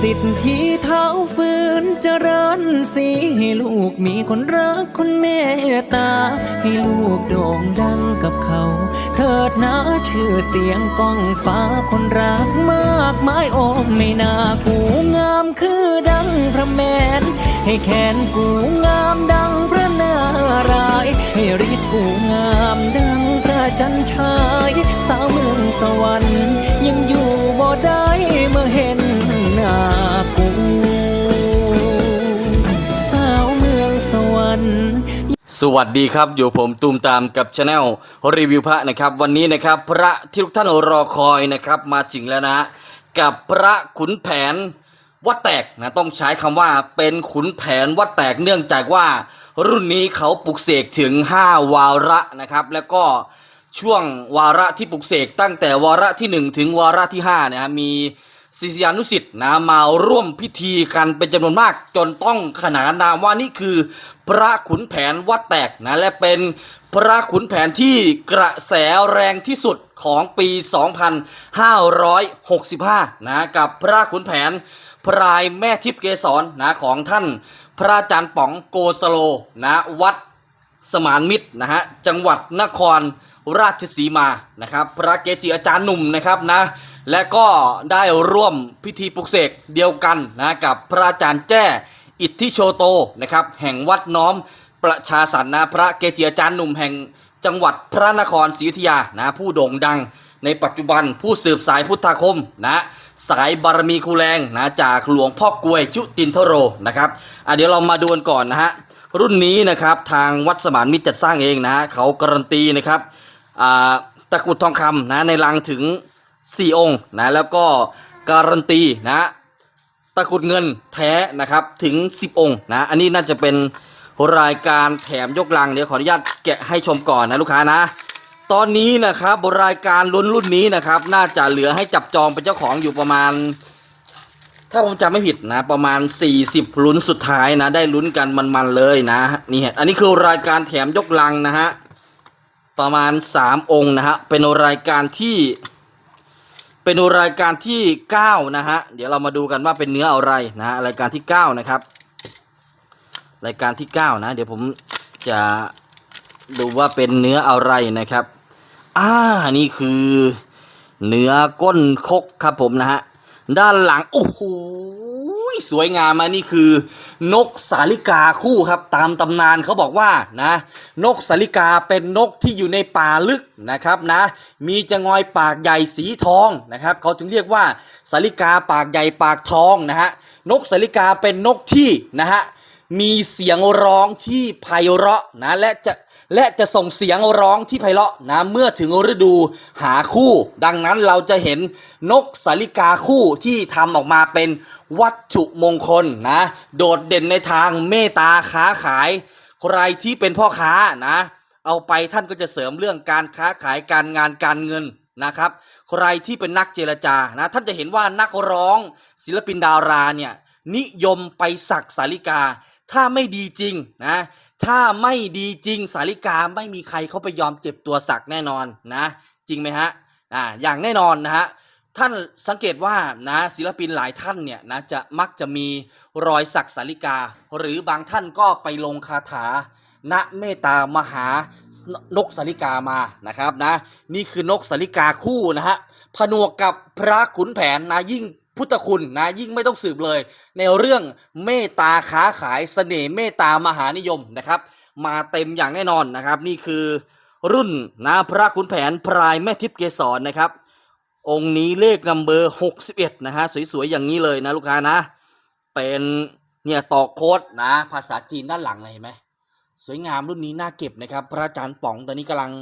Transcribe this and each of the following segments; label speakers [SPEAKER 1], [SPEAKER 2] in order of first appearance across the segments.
[SPEAKER 1] สิทธิเท้าฝืนเจริญสีให้ลูกมีคนรักคนเมตตา ให้ลูกโด่งดังกับเขา เถิดนะชื่อเสียงก้องฟ้าคนรักมากมายโอ้ไม่น่ากูงามคือดังพระแมน ให้แขนกูงามดังพระนารายให้ฤทธิ์กูงามดังพระจันทร์ชายสาวเมืองสวรรค์ยังอยู่บ่ได้ สวัส
[SPEAKER 2] ดีครับอยู่ผมตูมตามกับช anel รีวิวพระนะครับ วันนี้นะครับพระที่ทุกท่านรอคอยนะครับมาถึงแล้วนะ กับพระขุนแผนวัดแตกนะต้องใช้คำว่าเป็นขุนแผนวัดแตกเนื่องจากว่า รุ่นนี้เขาปลุกเสกถึง 5 วาระนะครับ แล้วก็ช่วงวาระที่ปลุกเสกตั้งแต่วาระที่ 1 ถึงวาระที่5นะฮะมี ศิษยานุสิษย์นะมาร่วมพิธีกันเป็นจำนวนมากจนต้องขนานนามว่านี่คือ พระขุนแผนวัดแตกนะและเป็นพระขุนแผนที่กระแสแรงที่สุดของปี 2565 นะกับพระขุนแผนพรายแม่ทิพย์เกษรนะของท่านพระอาจารย์ป๋องโกสโลนะวัดสมานมิตรนะฮะจังหวัดนครราชสีมานะครับ พระเกจิอาจารย์หนุ่มนะครับนะ และก็ได้ร่วมพิธีปลุกเสกเดียวกันนะกับพระอาจารย์แจ้อิทธิโชโตนะครับแห่งวัดน้อมประชาสรรค์นะพระเกจิอาจารย์หนุ่มแห่งจังหวัดพระนครศรีอยุธยานะผู้โด่งดังในปัจจุบันผู้สืบสายพุทธาคมนะสายบารมีคูแรงนะจากหลวงพ่อกลวยจุตินทโรนะครับอะเดี๋ยวเรามาดูกันก่อนนะฮะรุ่นนี้นะครับทางวัดสมานมิตรจัดสร้างเองนะเขาการันตีนะครับตะกุดทองคำนะในรังถึง 4องค์นะแล้วก็การันตีนะตะกุดเงินแท้นะครับถึง 10 องค์นะอันนี้น่าจะเป็นรายการแถมยกลังเดี๋ยวขออนุญาตแกะให้ชมก่อนนะลูกค้านะ ตอนนี้นะครับรายการลุ้นรุ่นนี้นะครับ น่าจะเหลือให้จับจองเป็นเจ้าของอยู่ประมาณ ถ้าผมจำไม่ผิดนะ ประมาณ 40 ลุ้นสุดท้ายนะ ได้ลุ้นกันมันๆเลยนะนี่ฮะอันนี้คือรายการแถมยกลังนะฮะประมาณ 3 องค์นะฮะเป็นรายการที่ เป็นรายการที่ 9 นะฮะ เดี๋ยวเรามาดูกันว่าเป็นเนื้ออะไรนะฮะรายการที่ 9 นะครับ รายการที่ 9 นะ เดี๋ยวผมจะดูว่าเป็นเนื้ออะไรนะครับ อ่า นี่คือเนื้อก้นคกครับผมนะฮะ ด้านหลัง โอ้โห สวยงามมานี่คือนกสาลิกาคู่ครับ ตามตำนานเขาบอกว่านะนกสาลิกาเป็นนกที่อยู่ในป่าลึกนะครับนะ มีจะงอยปากใหญ่สีทองนะครับเขาถึงเรียกว่าสาลิกาปากใหญ่ปากทองนะฮะนกสาลิกาเป็นนกที่นะฮะมีเสียงร้องที่ไพเราะนะและจะ และจะส่งเสียงร้องที่ไพเราะนะเมื่อถึงฤดูหาคู่ ดังนั้นเราจะเห็นนกสาลิกาคู่ที่ทำออกมาเป็นวัตถุมงคลนะ โดดเด่นในทางเมตตาค้าขาย ใครที่เป็นพ่อค้านะ เอาไปท่านก็จะเสริมเรื่องการค้าขายการงานการเงินนะครับ ใครที่เป็นนักเจรจานะท่านจะเห็นว่านักร้องศิลปินดาราเนี่ยนิยมไปสักสาลิกา ถ้าไม่ดีจริงนะ ถ้าไม่ดีจริงสาลิกาไม่มีใครเขาไปยอมเจ็บตัวสักแน่นอนนะ จริงไหมฮะอ่าอย่างแน่นอนนะฮะท่านสังเกตว่านะศิลปินหลายท่านเนี่ยนะจะมักจะมีรอยสักสาลิกา หรือบางท่านก็ไปลงคาถาณเมตตามหานกสาลิกามานะครับนะนี่คือนกสาลิกาคู่นะฮะผนวกกับพระขุนแผนนะยิ่ง พุทธคุณนะยิ่งไม่ต้องสืบเลย ในเรื่องเมตตาค้าขายเสน่ห์เมตตามหานิยมนะครับ มาเต็มอย่างแน่นอนนะครับ นี่คือรุ่นนะพระขุนแผนพรายแม่ทิพย์เกษรนะครับ องค์นี้เลขนัมเบอร์61 นะฮะสวยๆอย่างนี้เลยนะลูกค้านะ เป็นเนี่ยต่อโค้ดนะภาษาจีนด้านหลังเลยเห็นไหมสวยงามรุ่นนี้น่าเก็บนะครับ พระอาจารย์ป๋องตอนนี้กำลัง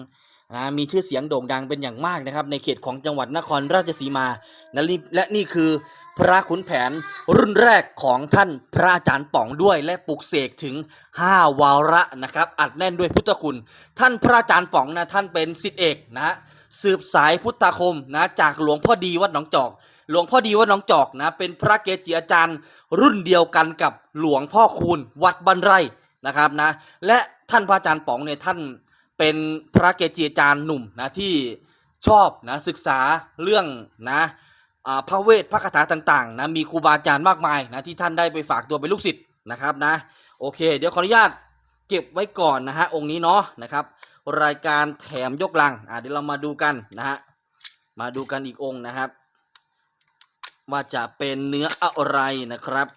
[SPEAKER 2] นะมีชื่อเสียงโด่งดังเป็นอย่างมากนะครับ ในเขตของจังหวัดนครราชสีมาและนี่และนี่คือพระขุนแผนรุ่นแรกของท่านพระอาจารย์ป๋องด้วย และปลุกเสกถึง 5 วาระนะครับ อัดแน่นด้วยพุทธคุณ ท่านพระอาจารย์ป๋องนะท่านเป็นศิษย์เอกนะสืบสายพุทธคมนะจากหลวงพ่อดีวัดหนองจอก หลวงพ่อดีวัดหนองจอกนะเป็นพระเกจิอาจารย์ รุ่นเดียวกันกับหลวงพ่อคูณวัดบันไร่นะครับนะและท่านพระอาจารย์ป๋องเนี่ยท่าน เป็นพระเกจิอาจารย์หนุ่มนะที่ชอบนะศึกษาเรื่องนะพระเวทพระคาถาต่างๆนะมีครูบาอาจารย์มากมายนะที่ท่านได้ไปฝากตัวเป็นลูกศิษย์นะครับนะโอเค เดี๋ยวขออนุญาตเก็บไว้ก่อนนะฮะองค์นี้เนาะนะครับรายการแถมยกลังอ่าเดี๋ยวเรามาดูกันนะฮะมาดูกันอีกองค์นะครับ ว่าจะเป็นเนื้ออะไรนะครับ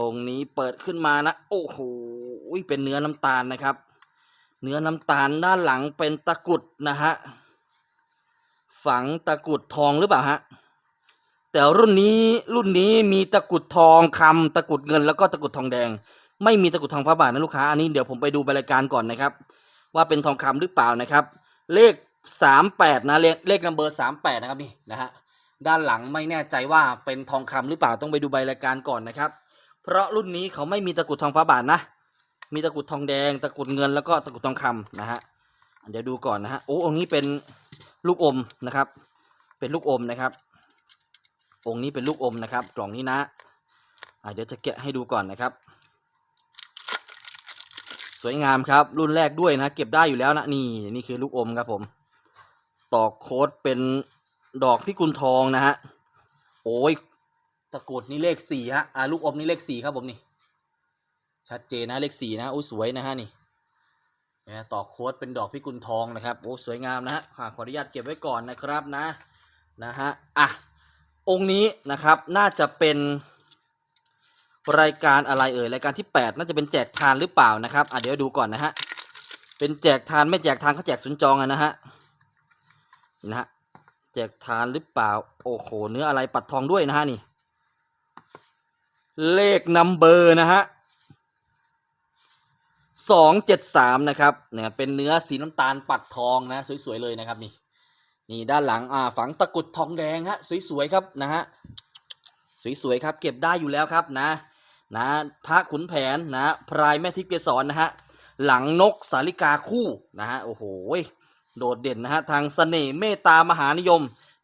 [SPEAKER 2] องค์นี้เปิดขึ้นมานะโอ้โหเป็นเนื้อน้ำตาลนะครับ เนื้อน้ำตาลด้านหลังเป็นตะกุดนะฮะ ฝังตะกุดทองหรือเปล่าฮะ แต่รุ่นนี้รุ่นนี้มีตะกุดทองคำตะกุดเงิน แล้วก็ตะกุดทองแดง ไม่มีตะกุดทองฟ้าบาทนะลูกค้า อันนี้เดี๋ยวผมไปดูบรายการก่อนนะครับ ว่าเป็นทองคำหรือเปล่านะครับ เลขสามแปดนะเลขเลขนัมเบอร์สามแปดนะครับนี่นะฮะด้านหลังไม่แน่ใจว่าเป็นทองคำหรือเปล่าต้องไปดูใบรายการก่อนนะครับ เพราะรุ่นนี้เขาไม่มีตะกุดทองฟ้าบาทนะ มีตะกุดทองแดง ตะกุดเงินแล้วก็ตะกุดทองคำนะฮะเดี๋ยวดูก่อนนะฮะโอ้องค์นี้เป็นลูกอมนะครับ เป็นลูกอมนะครับ องค์นี้เป็นลูกอมนะครับ กล่องนี้นะเดี๋ยวจะแกะให้ดูก่อนนะครับ สวยงามครับ รุ่นแรกด้วยนะ เก็บได้อยู่แล้วนะนี่นี่คือลูกอมครับผมตอกโค้ดเป็นดอกพิกุลทองนะฮะโอ้ยตะกรุดนี่เลขสี่ฮะอ่าลูกอมนี่เลขสี่ครับผมนี่ ชัดเจนนะเลขสี่นะโอ้สวยนะฮะนี่นะต่อโค้ดเป็นดอกพิกุลทองนะครับโอ้สวยงามนะฮะขอขออนุญาตเก็บไว้ก่อนนะครับนะนะฮะอะองค์นี้นะครับน่าจะเป็นรายการอะไรเอ่ยรายการที่ 8 น่าจะเป็นแจกทานหรือเปล่านะครับอะเดี๋ยวดูก่อนนะฮะเป็นแจกทานไม่แจกทานเขาแจกสุนจองอะนะฮะนี่นะฮะแจกทานหรือเปล่าโอ้โหเนื้ออะไรปัดทองด้วยนะฮะนี่ เลขนัมเบอร์นะฮะ สองเจ็ดสามนะครับเนี่ยเป็นเนื้อสีน้ำตาลปัดทองนะ สวย ๆ เลยนะครับ นี่ นี่ด้านหลังอ่าฝังตะกุดทองแดงฮะสวย ๆ ครับนะฮะสวย ๆ ครับ เก็บได้อยู่แล้วครับนะ นะพระขุนแผนนะพรายแม่ทิพย์เกสรนะฮะหลังนกสาลิกาคู่นะฮะโอ้โหโดดเด่นนะฮะทางเสน่ห์เมตตามหานิยม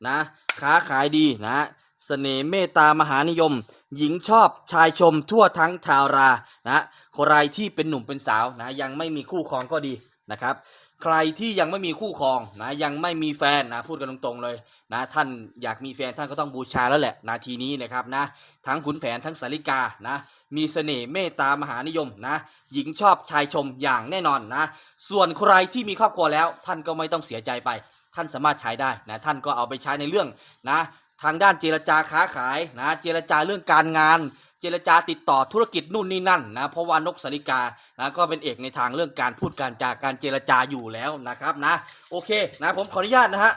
[SPEAKER 2] นะค้าขายดีนะฮะเสน่ห์เมตตามหานิยม หญิงชอบชายชมทั่วทั้งชาวรานะใครที่เป็นหนุ่มเป็นสาวนะยังไม่มีคู่ครองก็ดีนะครับ ใครที่ยังไม่มีคู่ครองนะยังไม่มีแฟนนะพูดกันตรงๆเลยนะท่านอยากมีแฟนท่านก็ต้องบูชาแล้วแหละนาทีนี้นะครับนะทั้งขุนแผนทั้งสาริกานะมีเสน่ห์เมตตามหานิยมนะหญิงชอบชายชมอย่างแน่นอนนะส่วนใครที่มีครอบครัวแล้วท่านก็ไม่ต้องเสียใจไปท่านสามารถใช้ได้นะท่านก็เอาไปใช้ในเรื่องนะ ทางด้านเจรจาค้าขายนะเจรจาเรื่องการงาน เจรจาติดต่อธุรกิจนู่นนี่นั่นนะเพราะว่านกสาริกานะก็เป็นเอกในทางเรื่องการพูดการจาการเจรจาอยู่แล้วนะครับนะโอเคนะผมขออนุญาตนะฮะ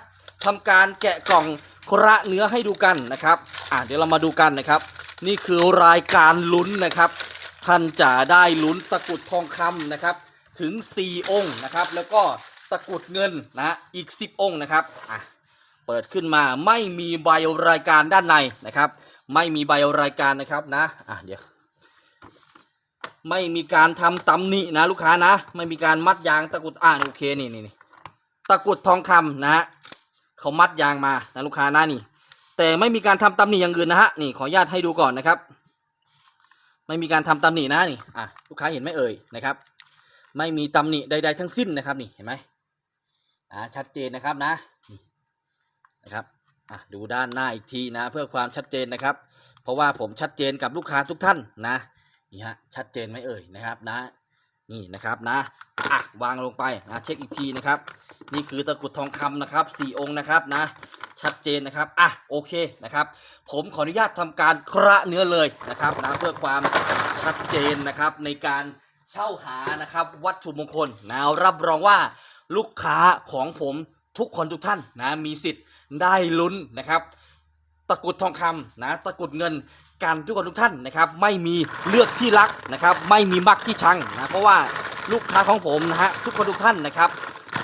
[SPEAKER 2] ทำการแกะกล่องคระเนื้อให้ดูกันนะครับอะเดี๋ยวเรามาดูกันนะครับ นี่คือรายการลุ้นนะครับ ท่านจะได้ลุ้นตะกุดทองคำนะครับ ถึง 4 องค์นะครับ แล้วก็ตะกุดเงินนะอีก 10 องค์นะครับอะ เปิดขึ้นมาไม่มีใบรายการด้านในนะครับ ไม่มีใบรายการนะครับนะอะเดี๋ยวไม่มีการทำตำหนินะลูกค้านะ ไม่มีการมัดยางตะกุดอ่านโอเคนี่นี่ตะกุดทองคำนะฮะเขามัดยางมานะลูกค้านะนี่ แต่ไม่มีการทำตำหนิอย่างอื่นนะฮะนี่ขออนุญาตให้ดูก่อนนะครับ ไม่มีการทำตำหนินะนี่อะลูกค้าเห็นไหมเอ่ยนะครับ ไม่มีตำหนิใด ๆ ทั้งสิ้นนะครับนี่เห็นไหมอ่าชัดเจนนะครับนะ นะครับดูด้านหน้าอีกทีนะ เพื่อความชัดเจนนะครับ เพราะว่าผมชัดเจนกับลูกค้าทุกท่านนะนี่ฮะชัดเจนไหมเอ่ยนะครับนะ นี่นะครับนะอะวางลงไปนะเช็คอีกทีนะครับ นี่คือตะกรุดทองคำนะครับสี่องค์นะครับนะ ชัดเจนนะครับอะโอเคนะครับ ผมขออนุญาตทำการคระเนื้อเลยนะครับนะเพื่อความชัดเจนนะครับในการเช่าหานะครับ วัตถุมงคลนะรับรองว่าลูกค้าของผมทุกคนทุกท่านนะมีสิทธิ์ ได้ลุ้นนะครับ ตะกรุดทองคำนะตะกรุดเงินกันทุกคนทุกท่านนะครับ ไม่มีเลือกที่รักนะครับ ไม่มีมักที่ชังนะเพราะว่าลูกค้าของผมนะฮะทุกคนทุกท่านนะครับ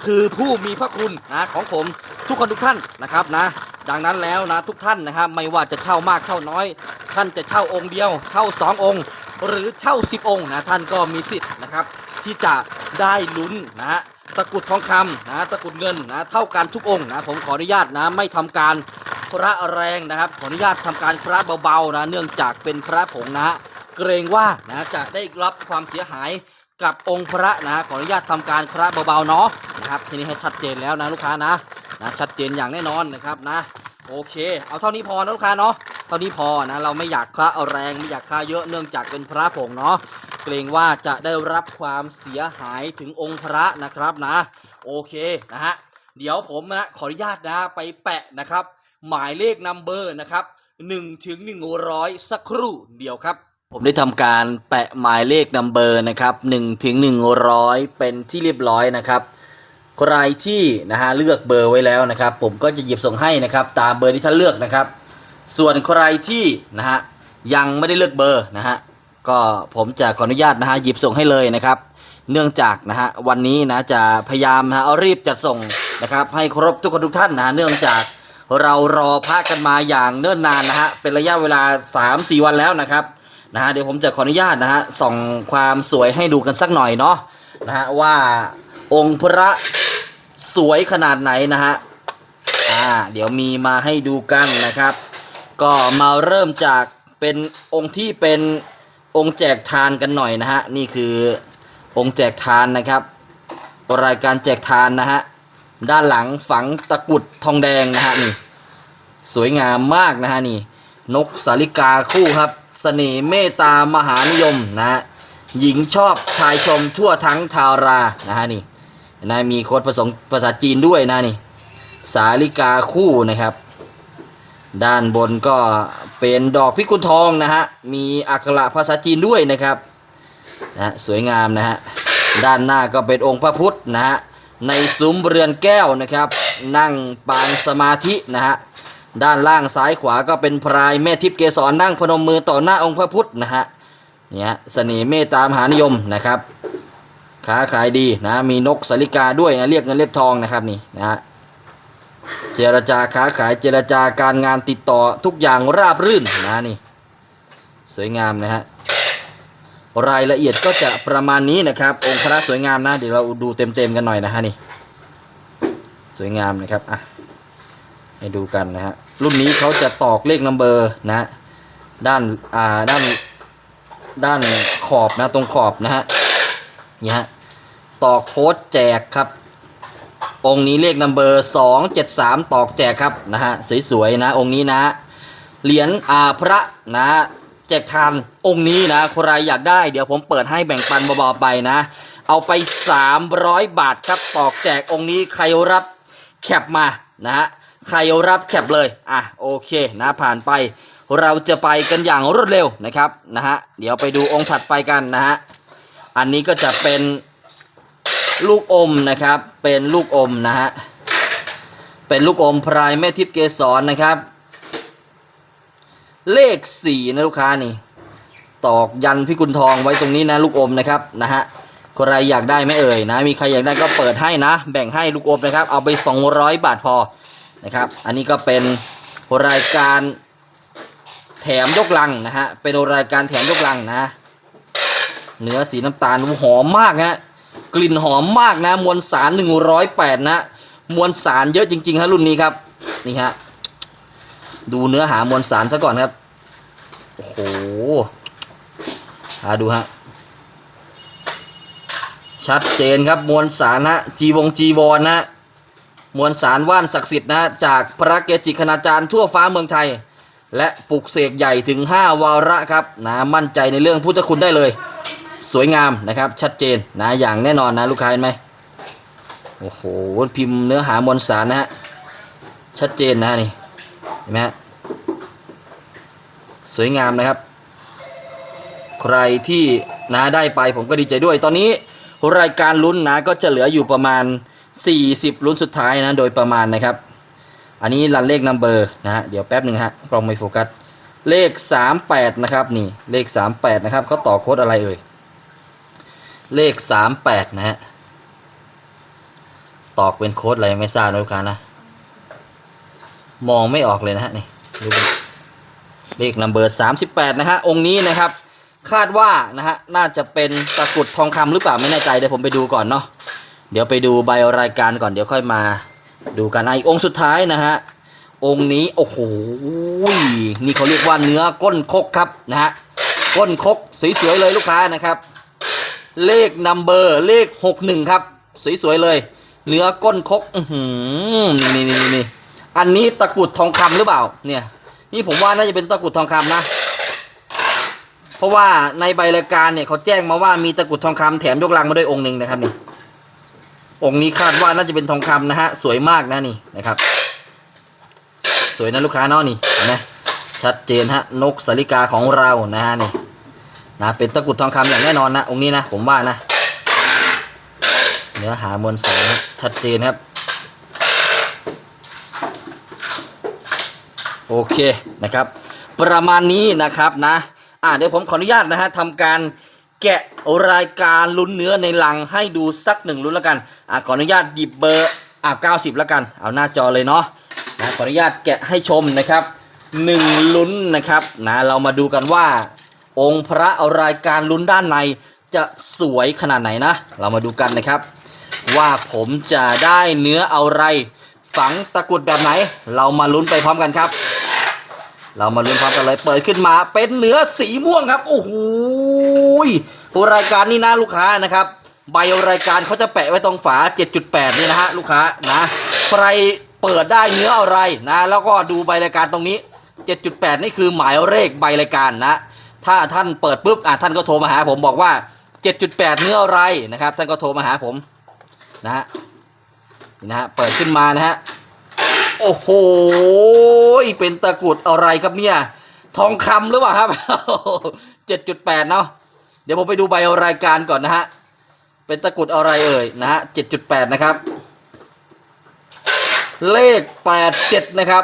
[SPEAKER 2] คือผู้มีพระคุณนะของผมทุกคนทุกท่านนะครับนะดังนั้นแล้วนะทุกท่านนะครับไม่ว่าจะเช่ามากเช่าน้อย ท่านจะเช่าองค์เดียวเช่าสององค์ หรือเช่าสิบองค์นะท่านก็มีสิทธิ์นะครับ ที่จะได้ลุ้นนะฮะ ตะกรุดทองคำนะตะกรุดเงินนะเท่ากันทุกองค์นะผมขออนุญาตนะไม่ทำการพระแรงนะครับ ขออนุญาตทำการพระเบาๆนะเนื่องจากเป็นพระผงนะเกรงว่านะจะได้รับความเสียหายกับองค์พระนะขออนุญาตทำการพระเบาๆเนาะนะครับทีนี้ให้ชัดเจนแล้วนะลูกค้านะนะชัดเจนอย่างแน่นอนนะครับนะโอเค เอาเท่านี้พอนะลูกค้าเนาะเท่านี้พอนะเราไม่อยากค่าเอาแรงไม่อยากค่าเยอะเนื่องจากเป็นพระผงเนาะ เกรงว่าจะได้รับความเสียหายถึงองค์พระนะครับนะ โอเคนะฮะเดี๋ยวผมนะขออนุญาตนะไปแปะนะครับ หมายเลขนัมเบอร์นะครับ1ถึง100 สักครู่เดียวครับ ผมได้ทำการแปะหมายเลขนัมเบอร์นะครับ1ถึง100 เป็นที่เรียบร้อยนะครับใครที่นะฮะเลือกเบอร์ไว้แล้วนะครับ ผมก็จะหยิบส่งให้นะครับตามเบอร์ที่ท่านเลือกนะครับ ส่วนใครที่นะฮะยังไม่ได้เลือกเบอร์นะฮะ ก็ผมจะขออนุญาตนะฮะหยิบส่งให้เลยนะครับ เนื่องจากนะฮะวันนี้นะจะพยายามนะฮะเอารีบจัดส่งนะครับให้ครบทุกคนทุกท่านนะเนื่องจากเรารอพักกันมาอย่างเนิ่นนานนะฮะเป็นระยะเวลา 3-4 วันแล้วนะครับนะฮะเดี๋ยวผมจะขออนุญาตนะฮะส่องความสวยให้ดูกันสักหน่อยเนาะนะฮะว่าองค์พระสวยขนาดไหนนะฮะอ่าเดี๋ยวมีมาให้ดูกันนะครับ ก็มาเริ่มจากเป็นองค์ที่เป็น องค์แจกทานกันหน่อยนะฮะนี่คือองค์แจกทานนะครับ รายการแจกทานนะฮะด้านหลังฝังตะกุดทองแดงนะฮะนี่ สวยงามมากนะฮะนี่ นกสาลิกาคู่ครับสเสน่ห์เมตตามหานิยมนะฮะหญิงชอบชายชมทั่วทั้งทารานะฮะนี่นะมีโค้ดผสมภาษาจีนด้วยนะนี่ สาลิกาคู่นะครับ ด้านบนก็เป็นดอกพิกุลทองนะฮะ มีอักขระภาษาจีนด้วยนะครับนะสวยงามนะฮะ ด้านหน้าก็เป็นองค์พระพุทธนะฮะ ในซุ้มเรือนแก้วนะครับ นั่งปางสมาธินะฮะ ด้านล่างซ้ายขวาก็เป็นพรายแม่ทิพย์เกสรนั่งพนมมือต่อหน้าองค์พระพุทธนะฮะ เนี่ยเสน่ห์เมตตามหานิยมนะครับ ค้าขายดีนะ มีนกสาลิกาด้วยนะ เรียกเงินเรียกทองนะครับนี่นะฮะ เจรจาค้าขายเจรจาการงานติดต่อทุกอย่างราบรื่นนะนี่ สวยงามนะฮะรายละเอียดก็จะประมาณนี้นะครับ องค์พระสวยงามนะเดี๋ยวเราดูเต็มๆกันหน่อยนะฮะนี่สวยงามนะครับอะให้ดูกันนะฮะรุ่นนี้เขาจะตอกเลขนัมเบอร์นะฮะด้านอ่าด้านด้านขอบนะตรงขอบนะฮะนี่ฮะตอกโค้ดแจกครับ องค์นี้เลขนัมเบอร์สองเจ็ดสามตอกแจกครับนะฮะสวยๆนะองค์นี้นะ เหรียญอาพระนะแจกทานองค์นี้นะใครอยากได้เดี๋ยวผมเปิดให้แบ่งปันเบาๆไปนะ เอาไป 300 บาทครับตอกแจกองค์นี้ใครรับแคปมานะฮะใครรับแคปเลยอะโอเคนะผ่านไป เราจะไปกันอย่างรวดเร็วนะครับนะฮะเดี๋ยวไปดูองค์ถัดไปกันนะฮะอันนี้ก็จะเป็น ลูกอมนะครับ เป็นลูกอมนะฮะ เป็นลูกอมพรายแม่ทิพย์เกสรนะครับ เลขสี่นะลูกค้านี่ ตอกยันพิกุลทองไว้ตรงนี้นะ ลูกอมนะครับนะฮะใครอยากได้ไหม่เอ่ยนะ มีใครอยากได้ก็เปิดให้นะ แบ่งให้ลูกอมนะครับ เอาไป 200 บาทพอนะครับ อันนี้ก็เป็นรายการแถมยกลังนะฮะ เป็นรายการแถมยกลังนะ เนื้อสีน้ำตาลหอมมากฮะ กลิ่นหอมมากนะ มวลสาร 108 นะ มวลสารเยอะจริงๆฮะรุ่นนี้ครับ นี่ฮะ ดูเนื้อหามวลสารซะก่อนครับ โอ้โหหาดูฮะ ชัดเจนครับ มวลสารนะจีวงจีวรนะมวลสารว่านศักดิ์สิทธิ์นะจากพระเกจิคณาจารย์ทั่วฟ้าเมืองไทย และปลุกเสกใหญ่ถึง 5 วาระครับนะมั่นใจในเรื่องพุทธคุณได้เลย สวยงามนะครับ ชัดเจนนะอย่างแน่นอนนะลูกค้าเห็นไหมโอ้โหพิมพ์เนื้อหามวลสารนะฮะชัดเจนนะนี่เห็นไหมฮะสวยงามนะครับ ใครที่นะได้ไปผมก็ดีใจด้วย ตอนนี้รายการลุ้นนะก็จะเหลืออยู่ประมาณ 40 ลุ้นสุดท้ายนะโดยประมาณนะครับ อันนี้รันเลขนัมเบอร์นะฮะเดี๋ยวแป๊บหนึ่งฮะกล้องไม่โฟกัสเลข 38 นะครับ นี่เลข 38 นะครับเขาต่อโค้ดอะไรเอ่ย เลขสามแปดนะฮะ ตอกเป็นโค้ดอะไรไม่ทราบนะลูกค้านะ มองไม่ออกเลยนะฮะนี่ดูเลขนัมเบอร์สามสิบแปดนะฮะ องค์นี้นะครับ คาดว่านะฮะ น่าจะเป็นตะกรุดทองคำหรือเปล่าไม่แน่ใจเดี๋ยวผมไปดูก่อนเนาะ เดี๋ยวไปดูใบรายการก่อนเดี๋ยวค่อยมาดูกันไอะอีกองค์สุดท้ายนะฮะ องค์นี้โอ้โห นี่เขาเรียกว่าเนื้อก้นคกครับนะฮะ ก้นคกสวยๆเลยลูกค้านะครับ เลขนัมเบอร์เลขหกหนึ่งครับ สวยๆเลยเนื้อก้นคกอือหือนี่นี่นี่นี่อันนี้ตะกรุดทองคำหรือเปล่า เนี่ย นี่ผมว่าน่าจะเป็นตะกรุดทองคำนะ เพราะว่าในใบรายการเนี่ยเขาแจ้งมาว่ามีตะกรุดทองคำแถมยกลังมาด้วยองค์หนึ่งนะครับนี่องค์นี้คาดว่าน่าจะเป็นทองคำนะฮะ สวยมากนะนี่นะครับ สวยนะลูกค้าเนาะนี่เห็นไหมชัดเจนฮะนกสาลิกาของเรานะฮะนี่ นะเป็นตะกุดทองคำอย่างแน่นอนนะองค์นี้นะผมว่านะเนื้อหามวลสารชัดเจนครับ โอเคนะครับ ประมาณนี้นะครับนะอ่าเดี๋ยวผมขออนุญาตนะฮะทำการแกะรายการลุ้นเนื้อในลังให้ดูสักหนึ่งลุ้นแล้วกันอ่าขออนุญาตหยิบเบอร์อ่า90แล้วกัน เอาหน้าจอเลยเนาะนะขออนุญาตแกะให้ชมนะครับหนึ่งลุ้นนะครับนะเรามาดูกันว่า องค์พระรายการลุ้นด้านในจะสวยขนาดไหนนะ เรามาดูกันนะครับ ว่าผมจะได้เนื้ออะไร ฝังตะกรุดแบบไหน เรามาลุ้นไปพร้อมกันครับ เรามาลุ้นพร้อมกันเลยเปิดขึ้นมาเป็นเนื้อสีม่วงครับโอ้โหรายการนี้นะลูกค้านะครับ ใบรายการเขาจะแปะไว้ตรงฝา 7.8 นี่นะฮะลูกค้านะใครเปิดได้เนื้ออะไรนะ แล้วก็ดูใบรายการตรงนี้ 7.8 นี่คือหมายเลขใบรายการนะ ถ้าท่านเปิดปุ๊บอะท่านก็โทรมาหาผมบอกว่า 7.8 เนื้ออะไรนะครับ ท่านก็โทรมาหาผมนะฮะนี่นะฮะเปิดขึ้นมานะฮะโอ้โหเป็นตะกรุดอะไรครับเนี่ยทองคำหรือเปล่าครับเจ็ดจุดแปดเนาะเดี๋ยวผมไปดูใบรายการก่อนนะฮะเป็นตะกรุดอะไรเอ่ยนะฮะเจ็ดจุดแปดนะครับ เลขแปดเจ็ดนะครับ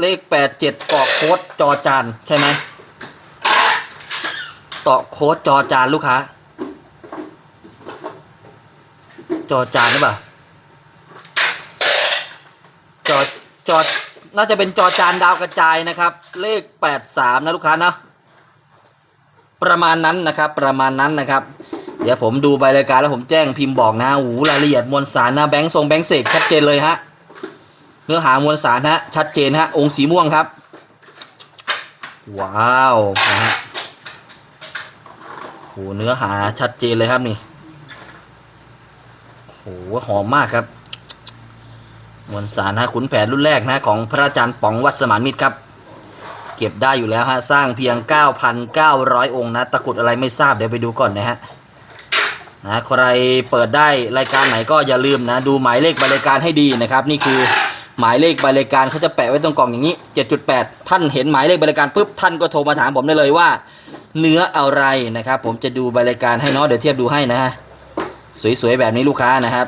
[SPEAKER 2] เลขแปดเจ็ดต่อโค้ดจอจานใช่ไหม ต่อโค้ดจอจานลูกค้า จอจานหรือเปล่าจอจอน่าจะเป็นจอจานดาวกระจายนะครับ เลข83นะลูกค้านะประมาณนั้นนะครับ ประมาณนั้นนะครับ เดี๋ยวผมดูใบรายการแล้วผมแจ้งพิมพ์บอกนะหูรายละเอียดมวลสารนะแบงค์ทรงแบงค์เสกชัดเจนเลยฮะเนื้อหามวลสารฮะชัดเจนฮะองค์สีม่วงครับ ว้าวนะฮะ โหเนื้อหาชัดเจนเลยครับนี่โหหอมมากครับมวลสารนะขุนแผนรุ่นแรกนะของพระอาจารย์ป๋องวัดสมานมิตรครับ เก็บได้อยู่แล้วฮะสร้างเพียง 9,900 องค์นะตะกรุดอะไรไม่ทราบเดี๋ยวไปดูก่อนนะฮะนะใครเปิดได้รายการไหนก็อย่าลืมนะ ดูหมายเลขบรายการให้ดีนะครับ นี่คือหมายเลขบรายการเขาจะแปะไว้ตรงกล่องอย่างนี้ 7.8 ท่านเห็นหมายเลขบรายการปุ๊บท่านก็โทรมาถามผมได้เลยว่า เนื้ออะไรนะครับ ผมจะดูบรายการให้เนาะเดี๋ยวเทียบดูให้นะฮะสวยๆแบบนี้ลูกค้านะครับ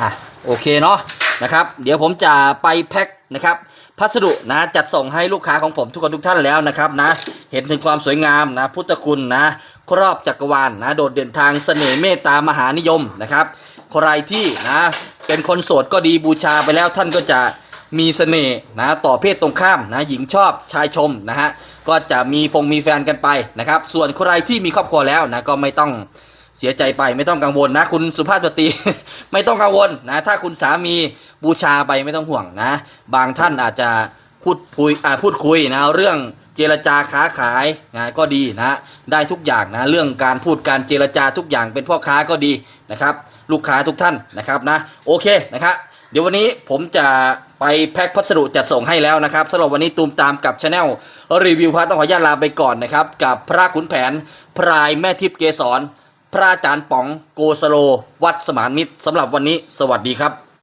[SPEAKER 2] อะโอเคเนาะนะครับ เดี๋ยวผมจะไปแพ็คนะครับพัสดุนะจัดส่งให้ลูกค้าของผมทุกคนทุกท่านแล้วนะครับนะเห็นถึงความสวยงามนะพุทธคุณนะครอบจักรวาลนะโดดเด่นทางเสน่ห์เมตตามหานิยมนะครับ ใครที่นะเป็นคนโสดก็ดีบูชาไปแล้วท่านก็จะ มีเสน่ห์นะต่อเพศตรงข้ามนะหญิงชอบชายชมนะฮะก็จะมีฟงมีแฟนกันไปนะครับส่วนใครที่มีครอบครัวแล้วนะก็ไม่ต้องเสียใจไปไม่ต้องกังวลนะ คุณสุภาพสตรีไม่ต้องกังวลนะถ้าคุณสามีบูชาไปไม่ต้องห่วงนะ บางท่านอาจจะพูดคุยอ่าพูดคุยนะเรื่องเจรจาค้าขายนะก็ดีนะได้ทุกอย่างนะเรื่องการพูดการเจรจาทุกอย่างเป็นพ่อค้าก็ดีนะครับ ลูกค้าทุกท่านนะครับนะโอเคนะครับเดี๋ยววันนี้ผมจะ ไปแพ็คพัสดุจัดส่งให้แล้วนะครับสำหรับวันนี้ตูมตามกับช anel รีวิวพระต้องขออนุญาตลาไปก่อนนะครับ กับพระขุนแผน พรายแม่ทิพย์เกษรพระอาจารย์ป๋องโกสโล วัดสมานมิตรสำหรับวันนี้ สวัสดีครับ